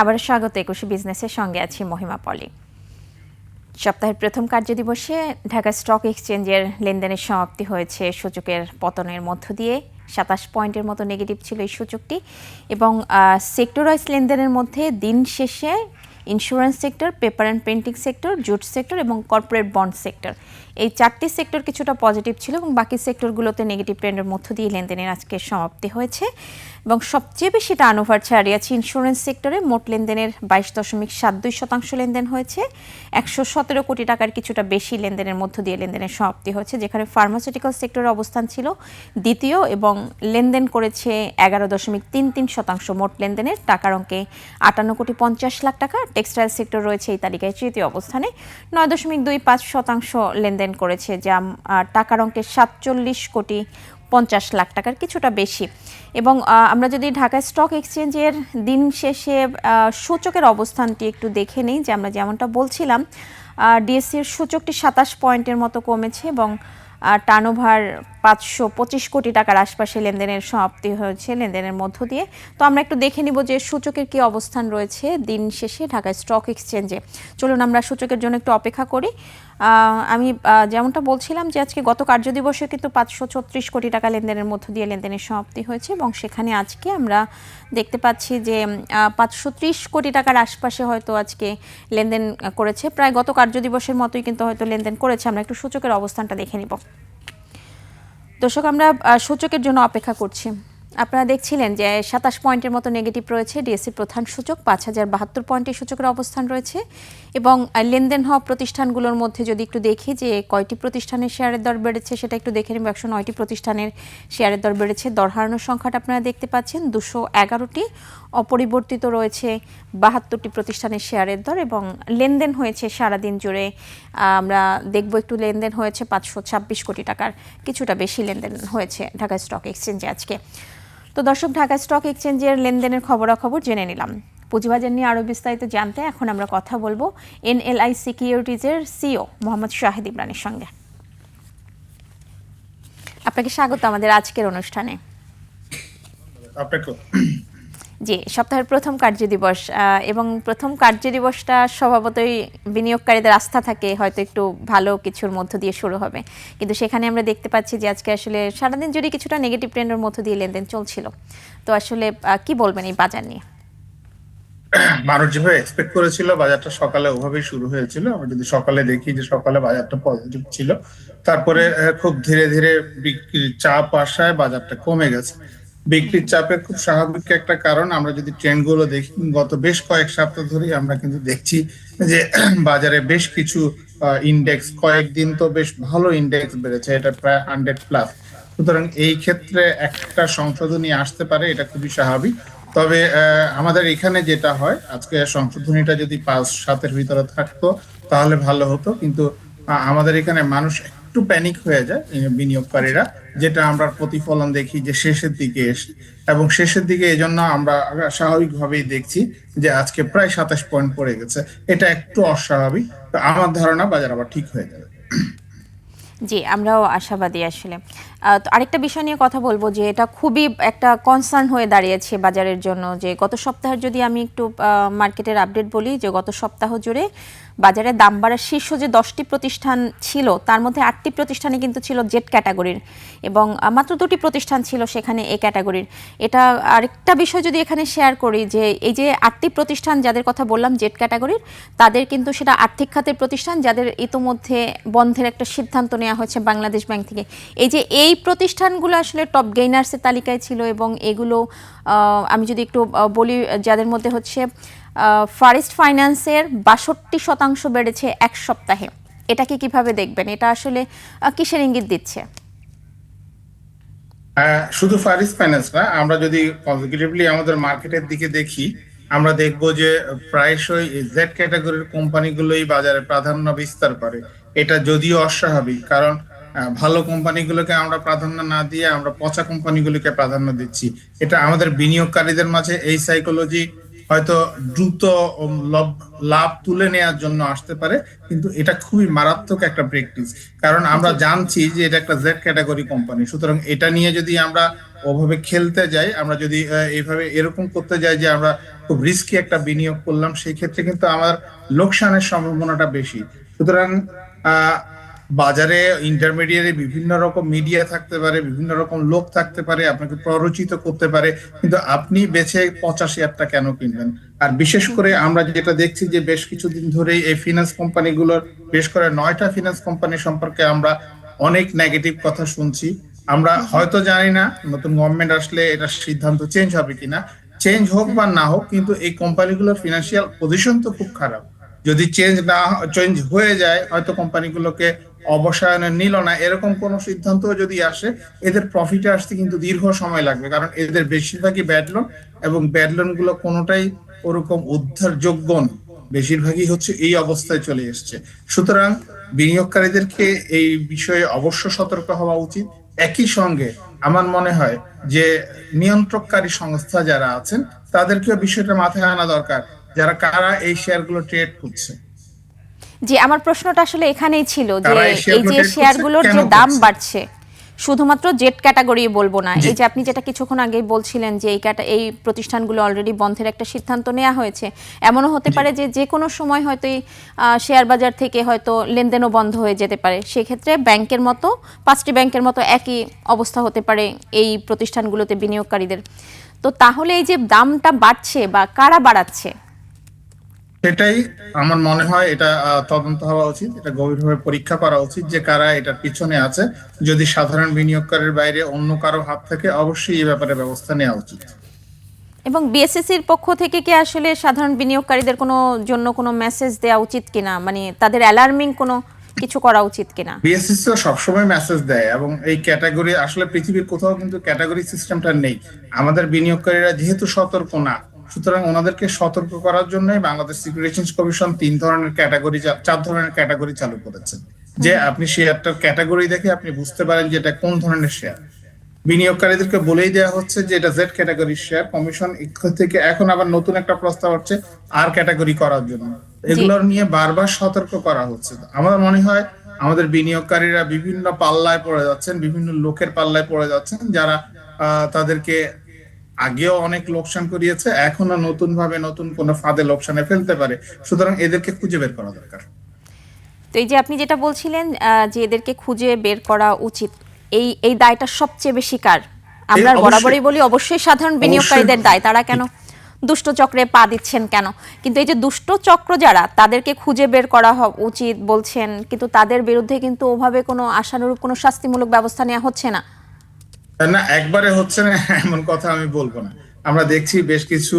আবার স্বাগত একুশে বিজনেসের সঙ্গে আছি মহিমা পলি। সপ্তাহের প্রথম কার্যদিবসে ঢাকা স্টক এক্সচেঞ্জের লেনদেনের সমাপ্তি হয়েছে। সূচকের পতনের মধ্য দিয়ে সাতাশ পয়েন্টের মতো নেগেটিভ ছিল এই সূচকটি এবং সেক্টর ওয়াইজ লেনদেনের মধ্যে দিন শেষে insurance sector paper and printing sector jute sector এবং কর্পোরেট বন্ড সেক্টর এই চারটি সেক্টর কিছুটা পজিটিভ ছিল এবং বাকি সেক্টরগুলোতে নেগেটিভ ট্রেন্ডের মধ্য দিয়ে লেনদেনের আজকে সমাপ্তি হয়েছে। এবং সবচেয়ে বেশি টার্নওভার ছাড়িয়েছে ইন্স্যুরেন্স সেক্টরে মোট লেনদেনের বাইশ দশমিক সাত দুই শতাংশ লেনদেন হয়েছে। একশো সতেরো কোটি টাকার কিছুটা বেশি লেনদেনের মধ্য দিয়ে লেনদেনের সমাপ্তি হয়েছে, যেখানে ফার্মাসিউটিক্যাল সেক্টরের অবস্থান ছিল। দ্বিতীয় এবং লেনদেন করেছে এগারো দশমিক তিন তিন শতাংশ মোট লেনদেনের, টাকার অঙ্কে আটান্ন কোটি পঞ্চাশ লাখ টাকা টেক্সটাইল সেক্টর রয়েছে এই তালিকায়। তৃতীয় অবস্থানে নয় দশমিক দুই পাঁচ শতাংশ লেনদেন করেছে, যা টাকার অঙ্কে সাতচল্লিশ কোটি পঞ্চাশ লাখ টাকার কিছুটা বেশি। এবং আমরা যদি ঢাকা স্টক এক্সচেঞ্জের দিন শেষে সূচকের অবস্থানটি একটু দেখে নিই, যে আমরা যেমনটা বলছিলাম ডিএসসির সূচকটি সাতাশ পয়েন্টের মতো কমেছে এবং টার্নওভার পাঁচশো পঁচিশ কোটি টাকার আশপাশে লেনদেনের সমাপ্তি হয়েছে লেনদেনের মধ্য দিয়ে। তো আমরা একটু দেখে নিব যে সূচকের কি অবস্থান রয়েছে দিন শেষে ঢাকা স্টক এক্সচেঞ্জে। চলুন আমরা সূচকের জন্য একটু অপেক্ষা করি। আমি যেমনটা বলছিলাম যে আজকে গত কার্যদিবসে কিন্তু পাঁচশো ছত্রিশ কোটি টাকা লেনদেনের মধ্য দিয়ে লেনদেনের সমাপ্তি হয়েছে এবং সেখানে আজকে আমরা দেখতে পাচ্ছি যে পাঁচশো ত্রিশ কোটি টাকার আশপাশে হয়তো আজকে লেনদেন করেছে। প্রায় গত কার্যদিবসের মতোই কিন্তু হয়তো লেনদেন করেছে। আমরা একটু সূচকের অবস্থানটা দেখে নিব। দর্শক আমরা সূচকের জন্য অপেক্ষা করছি। আপনারা দেখছিলেন যে সাতাশ পয়েন্টের মতো নেগেটিভ রয়েছে ডিএসসি প্রধান সূচক, পাঁচ হাজার বাহাত্তর পয়েন্টের সূচকের অবস্থান রয়েছে এবং লেনদেন হওয়া প্রতিষ্ঠানগুলোর মধ্যে যদি একটু দেখি যে কয়টি প্রতিষ্ঠানের শেয়ারের দর বেড়েছে, সেটা একটু দেখে নেব। একশো নয়টি প্রতিষ্ঠানের শেয়ারের দর বেড়েছে। দর হারানোর সংখ্যাটা আপনারা দেখতে পাচ্ছেন, দুশো এগারোটি। অপরিবর্তিত রয়েছে বাহাত্তরটি প্রতিষ্ঠানের শেয়ারের দর এবং লেনদেন হয়েছে সারাদিন জুড়ে আমরা দেখব একটু লেনদেন হয়েছে পাঁচশো ছাব্বিশ কোটি টাকার। কিছুটা বেশি লেনদেন হয়েছে ঢাকা স্টক এক্সচেঞ্জে আজকে। তো দর্শক, ঢাকা স্টক এক্সচেঞ্জের লেনদেনের খবরাখবর জেনে নিলাম। পুঁজিবাজার নিয়ে আরও বিস্তারিত জানতে এখন আমরা কথা বলব এনএলআই সিকিউরিটিজের সিও মোহাম্মদ শাহিদ ইমরানের সঙ্গে। আপনাকে স্বাগত আমাদের আজকের অনুষ্ঠানে। আপনাকে জি সপ্তাহের প্রথম কার্যদিবস আহ, এবং প্রথম কার্যদিবসটা স্বভাবতই বিনিয়োগকারীদের আস্থা থাকে হয়তো একটু ভালো কিছুর মধ্য দিয়ে শুরু হবে। কিন্তু সেখানে আমরা দেখতে পাচ্ছি যে আজকে আসলে সারাদিন জুড়ে কিছুটা নেগেটিভ ট্রেন্ডের মধ্য দিয়ে লেনদেন চলছিল। তো আসলে কি বলবেন এই বাজার নিয়ে? মানুষ যেভাবে এক্সপেক্ট করেছিল বাজারটা সকালে ওভাবেই শুরু হয়েছিল। আমরা যদি সকালে দেখি যে সকালে বাজারটা পজিটিভ ছিল তারপরে খুব ধীরে ধীরে বিক্রির চাপ আসায় বাজারটা কমে গেছে। বিক্রির চাপের খুব স্বাভাবিক একটা কারণ। আমরা যদি ট্রেন্ডগুলো দেখি, গত বেশ কয়েক সপ্তাহ ধরেই আমরা কিন্তু দেখছি যে বাজারে বেশ কিছু ইন্ডেক্স কয়েকদিন তো বেশ ভালো ইন্ডেক্স বেড়েছে, এটা প্রায় হান্ড্রেড প্লাস সুতরাং এই ক্ষেত্রে একটা সংশোধনী আসতে পারে, এটা খুবই স্বাভাবিক। তবে আমাদের এখানে যেটা হয়, আজকে সংশোধনীটা যদি পাঁচ সাতের ভিতরে থাকতো, তাহলে ভালো হতো। কিন্তু আমাদের এখানে মানুষ একটু প্যানিক হয়ে যায় বিনিয়োগকারীরা, যেটা আমরা প্রতিফলন দেখি যে শেষের দিকে এসে, এবং শেষের দিকে এই জন্য আমরা স্বাভাবিকভাবেই দেখছি যে আজকে প্রায় সাতাশ পয়েন্ট পড়ে গেছে। এটা একটু অস্বাভাবিক আমার ধারণা বাজার আবার ঠিক হয়ে যাবে। জি, আমরাও আশাবাদী আসলে। আরেকটা বিষয় নিয়ে কথা বলব যে এটা খুবই একটা কনসার্ন হয়ে দাঁড়িয়েছে বাজারের জন্য, যে গত সপ্তাহের যদি আমি একটু মার্কেটের আপডেট বলি, যে গত সপ্তাহ জুড়ে বাজারে দাম বাড়ার শীর্ষ যে দশটি প্রতিষ্ঠান ছিল, তার মধ্যে আটটি প্রতিষ্ঠানে কিন্তু ছিল জেট ক্যাটাগরির এবং মাত্র দুটি প্রতিষ্ঠান ছিল সেখানে এ ক্যাটাগরির এটা আরেকটা বিষয় যদি এখানে শেয়ার করি, যে এই যে আটটি প্রতিষ্ঠান যাদের কথা বললাম জেট ক্যাটাগরির তাদের কিন্তু সেটা আর্থিক খাতের প্রতিষ্ঠান, যাদের ইতোমধ্যে বন্ধের একটা সিদ্ধান্ত নেওয়া হয়েছে বাংলাদেশ ব্যাংক থেকে। এই যে এই প্রতিষ্ঠানগুলো আসলে টপ গেইনার্সের তালিকায় ছিল এবং এগুলো আমি যদি একটু বলি যাদের মধ্যে হচ্ছে ফারেস্ট ফাইন্যান্সের বাষট্টি শতাংশ বেড়েছে এক সপ্তাহে। এটাকে কীভাবে দেখবেন? এটা আসলে কিসের ইঙ্গিত দিচ্ছে? শুধু ফারিস ফাইন্যান্স না, আমরা যদি পজিটিভলি আমাদের মার্কেটের দিকে দেখি, আমরা দেখব যে প্রায়শই জেড ক্যাটাগরির কোম্পানিগুলোই বাজারে প্রাধান্য বিস্তার করে। এটা যদিও অস্বাভাবিক, কারণ ভালো কোম্পানিগুলোকে আমরা প্রাধান্য না দিয়ে আমরা পচা কোম্পানিগুলোকে প্রাধান্য দিচ্ছি। এটা আমাদের বিনিয়োগকারীদের মাঝে এই সাইকোলজি হয়তো দ্রুত লাভ তুলে নেওয়ার জন্য আসতে পারে কিন্তু এটা খুবই মারাত্মক একটা প্র্যাকটিস কারণ আমরা জানছি যে এটা একটা জেড ক্যাটাগরি কোম্পানি সুতরাং এটা নিয়ে যদি আমরা ওভাবে খেলতে যাই আমরা যদি এইভাবে এরকম করতে যাই যে আমরা খুব রিস্কি একটা বিনিয়োগ করলাম সেই ক্ষেত্রে কিন্তু আমার লোকসানের সম্ভাবনাটা বেশি। সুতরাং বাজারে ইন্টারমিডিয়ারে বিভিন্ন রকম মিডিয়া থাকতে পারে, বিভিন্ন রকম লোক থাকতে পারে, আপনাকে প্ররোচিত করতে পারে, কিন্তু আপনি বেছে পঁচাশি হাজারটা কেন কিনবেন? আর বিশেষ করে আমরা যেটা দেখছি যে বেশ কিছুদিন ধরেই এই ফিনান্স কোম্পানিগুলোর বেশ করে নয়টা ফিনান্স কোম্পানি সম্পর্কে আমরা অনেক নেগেটিভ কথা শুনছি। আমরা হয়তো জানি না নতুন গভর্নমেন্ট আসলে এটা সিদ্ধান্ত চেঞ্জ হবে কিনা। চেঞ্জ হোক বা না হোক, কিন্তু এই কোম্পানিগুলোর ফিনান্সিয়াল পজিশন তো খুব খারাপ। যদি চেঞ্জ না চেঞ্জ হয়ে যায়, হয়তো কোম্পানিগুলোকে অবসায়নে নিল না, এরকম কোন সিদ্ধান্ত যদি আসে, এদের প্রফিটে আসতে কিন্তু দীর্ঘ সময় লাগবে, কারণ এদের বেশিরভাগই ব্যাড লোন এবং ব্যাড লোনগুলো কোনোটাই ওরকম উদ্ধারযোগ্য নয় বেশিরভাগই হচ্ছে এই অবস্থায় চলে এসছে। সুতরাং বিনিয়োগকারীদেরকে এই বিষয়ে অবশ্য সতর্ক হওয়া উচিত। একই সঙ্গে আমার মনে হয় যে নিয়ন্ত্রককারী সংস্থা যারা আছেন, তাদেরকেও বিষয়টা মাথায় আনা দরকার, যারা কারা এই শেয়ারগুলো ট্রেড করছে। জি আমার প্রশ্নটা আসলে এখানেই ছিল যে এই যে শেয়ারগুলোর যে দাম বাড়ছে শুধুমাত্র জেট ক্যাটাগরি বলব না এই যে আপনি যেটা কিছুক্ষণ আগেই বলছিলেন যে এই ক্যাটা এই প্রতিষ্ঠানগুলো অলরেডি বন্ধের একটা সিদ্ধান্ত নেওয়া হয়েছে এমনও হতে পারে যে যে কোনো সময় হয়তো এই শেয়ার বাজার থেকে হয়তো লেনদেনও বন্ধ হয়ে যেতে পারে। সেক্ষেত্রে ব্যাংকের মতো পাঁচটি ব্যাংকের মতো একই অবস্থা হতে পারে এই প্রতিষ্ঠানগুলোতে বিনিয়োগকারীদের। তো তাহলে এই যে দামটা বাড়ছে বা কারা বাড়াচ্ছে সেটাই আমার মনে হয় এটা তদন্ত হওয়া উচিত এটা গভীরভাবে পরীক্ষা করা উচিত যে কারা এটার পিছনে আছে। যদি সাধারণ বিনিয়োগকারীর বাইরে অন্য কারও হাত থেকে অবশ্যই এই ব্যাপারে ব্যবস্থা নেওয়া উচিত। এবং বিএসএসির পক্ষ থেকে কি আসলে সাধারণ বিনিয়োগকারীদের কোনো জন্য কোনো মেসেজ দেওয়া উচিত কিনা? মানে তাদের অ্যালার্মিং কোনো কিছু করা উচিত কিনা? বিএসসি তো সবসময় মেসেজ দেয় এবং এই ক্যাটাগরি আসলে পৃথিবীর কোথাও কিন্তু ক্যাটাগরি সিস্টেমটা নেই। আমাদের বিনিয়োগকারীরা যেহেতু সতর্ক না সুতরাং ওনাদেরকে সতর্ক করার জন্যই বাংলাদেশ সিকিউরিটি কমিশন তিন ধরনের ক্যাটাগরি চার ধরনের ক্যাটাগরি চালু করেছে। যে আপনি শেয়ারটার ক্যাটাগরি দেখে আপনি বুঝতে পারেন যে এটা কোন ধরনের শেয়ার বিনিয়োগকারীদেরকে বলেই দেওয়া হচ্ছে যে এটা জেড ক্যাটাগরি শেয়ার কমিশন থেকে এখন আবার নতুন একটা প্রস্তাব হচ্ছে আর ক্যাটাগরি করার জন্য। এগুলোর নিয়ে বারবার সতর্ক করা হচ্ছে। আমার মনে হয় আমাদের বিনিয়োগকারীরা বিভিন্ন পাল্লায় পড়ে যাচ্ছেন বিভিন্ন লোকের পাল্লায় পড়ে যাচ্ছেন যারা আহ, তাদেরকে আগেও অনেক লোকসান করিয়েছে এখনও নতুন ভাবে নতুন কোন ফাঁদে লোকসানে ফেলতে পারে। সুতরাং এদেরকে খুঁজে বের করা দরকার। তো এই যে আপনি যেটা বলছিলেন যে এদেরকে খুঁজে বের করা উচিত এই এই দায়টা সবচেয়ে বেশি কার? আমরা বরাবরই বলি অবশ্যই সাধারণ বিনিয়োগকারীদের দায়। তারা কেন দুষ্ট চক্রে পা দিচ্ছেন কেন? কিন্তু এই যে দুষ্ট চক্র যারা তাদেরকে খুঁজে বের করা উচিত বলছেন কিন্তু তাদের বিরুদ্ধে কিন্তু ওভাবে কোনো আশানুরূপ কোনো শাস্তিমূলক ব্যবস্থা নেওয়া হচ্ছে না। না একবারে হচ্ছে না এমন কথা আমি বলব না। আমরা দেখছি বেশ কিছু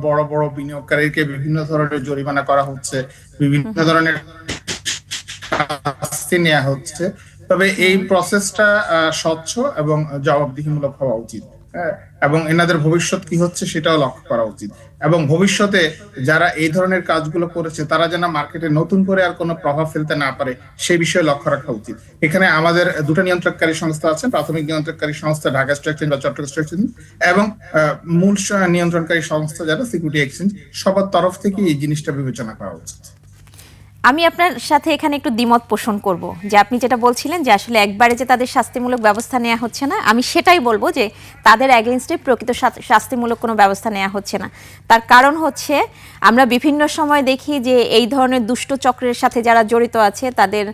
বড় বড় বিনিয়োগকারীকে বিভিন্ন ধরনের জরিমানা করা হচ্ছে বিভিন্ন ধরনের শাস্তি নেওয়া হচ্ছে। তবে এই প্রসেসটা আহ, স্বচ্ছ এবং জবাবদিহিমূলক হওয়া উচিত। এবং এনাদের ভবিষ্যৎ কি হচ্ছে সেটাও লক্ষ্য করা উচিত। এবং ভবিষ্যতে যারা এই ধরনের কাজগুলো করেছে, তারা যেন মার্কেটে নতুন করে আর কোনো প্রভাব ফেলতে না পারে, সেই বিষয়ে লক্ষ্য রাখা উচিত। এখানে আমাদের দুটো নিয়ন্ত্রককারী সংস্থা আছে, প্রাথমিক নিয়ন্ত্রককারী সংস্থা ঢাকা স্টক এক্সচেঞ্জ বা চট্টগ্রাম স্টক এক্সচেঞ্জ এবং মূল নিয়ন্ত্রণকারী সংস্থা যারা সিকিউরিটি এক্সচেঞ্জ সবার তরফ থেকে এই জিনিসটা বিবেচনা করা উচিত। আমি আপনার সাথে এখানে একটু দ্বিমত পোষণ করব যে আপনি যেটা বলছিলেন যে আসলে একবারে যে তাদের শাস্তিমূলক ব্যবস্থা নেওয়া হচ্ছে না আমি সেটাই বলব যে তাদের অ্যাগেনস্টে প্রকৃত শাস্তিমূলক কোনো ব্যবস্থা নেওয়া হচ্ছে না। তার কারণ হচ্ছে আমরা বিভিন্ন সময় দেখি যে এই ধরনের দুষ্ট চক্রের সাথে যারা জড়িত আছে তাদের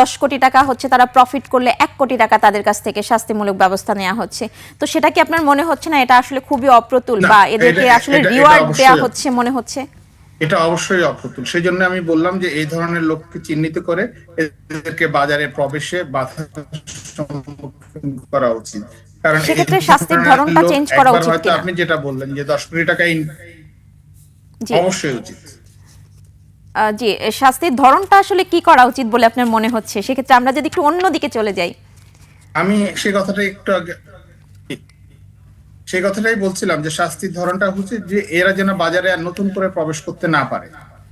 দশ কোটি টাকা হচ্ছে তারা প্রফিট করলে এক কোটি টাকা তাদের কাছ থেকে শাস্তিমূলক ব্যবস্থা নেওয়া হচ্ছে। তো সেটা কি আপনার মনে হচ্ছে না? এটা আসলে খুবই অপ্রতুল বা এদেরকে আসলে রিওয়ার্ড দেওয়া হচ্ছে মনে হচ্ছে? এটা অবশ্যই অপ্রতুল। সেই জন্য আমি বললাম যে এই ধরনের লোককে চিহ্নিত করে এদেরকে বাজারে প্রবেশে বাধা করা উচিত। কারণ সেক্ষেত্রে শাস্তির ধরনটা change করা উচিত হয়তো আপনি যেটা বললেন যে দশ কোটি টাকা অবশ্যই উচিত। জি শাস্তির ধরনটা আসলে কি করা উচিত বলে আপনার মনে হচ্ছে? সেক্ষেত্রে আমরা যদি একটু অন্যদিকে চলে যাই। আমি সেই কথাটা একটু আগে সেই কথাটাই বলছিলাম যে শাস্তির ধরনটা হচ্ছে যে এরা যেন বাজারে আর নতুন করে প্রবেশ করতে না পারে।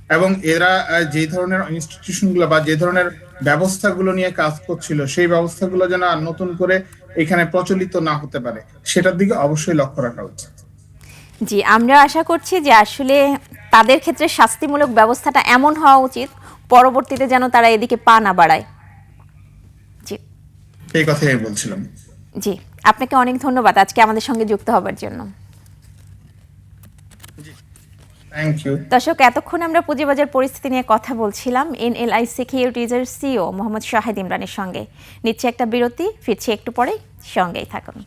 এবং এরা যে ধরনের ইনস্টিটিউশনগুলো বা যে ধরনের ব্যবস্থাগুলো নিয়ে কাজ করছিল সেই ব্যবস্থাগুলো যেন আর নতুন করে এখানে প্রচলিত না হতে পারে সেটার দিকে অবশ্যই লক্ষ্য রাখা উচিত। জি আমরা আশা করছি যে আসলে তাদের ক্ষেত্রে শাস্তিমূলক ব্যবস্থাটা এমন হওয়া উচিত পরবর্তীতে যেন তারা এদিকে পা না বাড়ায়। জি। এই কথাই বলছিলাম। জি আপনাকে অনেক ধন্যবাদ। আজকে আমাদের সঙ্গে যুক্ত হবার জন্য। দর্শক এতক্ষণ আমরা পুঁজিবাজার পরিস্থিতি নিয়ে কথা বলছিলাম। এনএলআই সিকিউরিটিজের সিও মোহাম্মদ শাহিদ ইমরানের সঙ্গে। নিচ্ছে একটা বিরতি ফিরছি একটু পরে। সঙ্গেই থাকুন।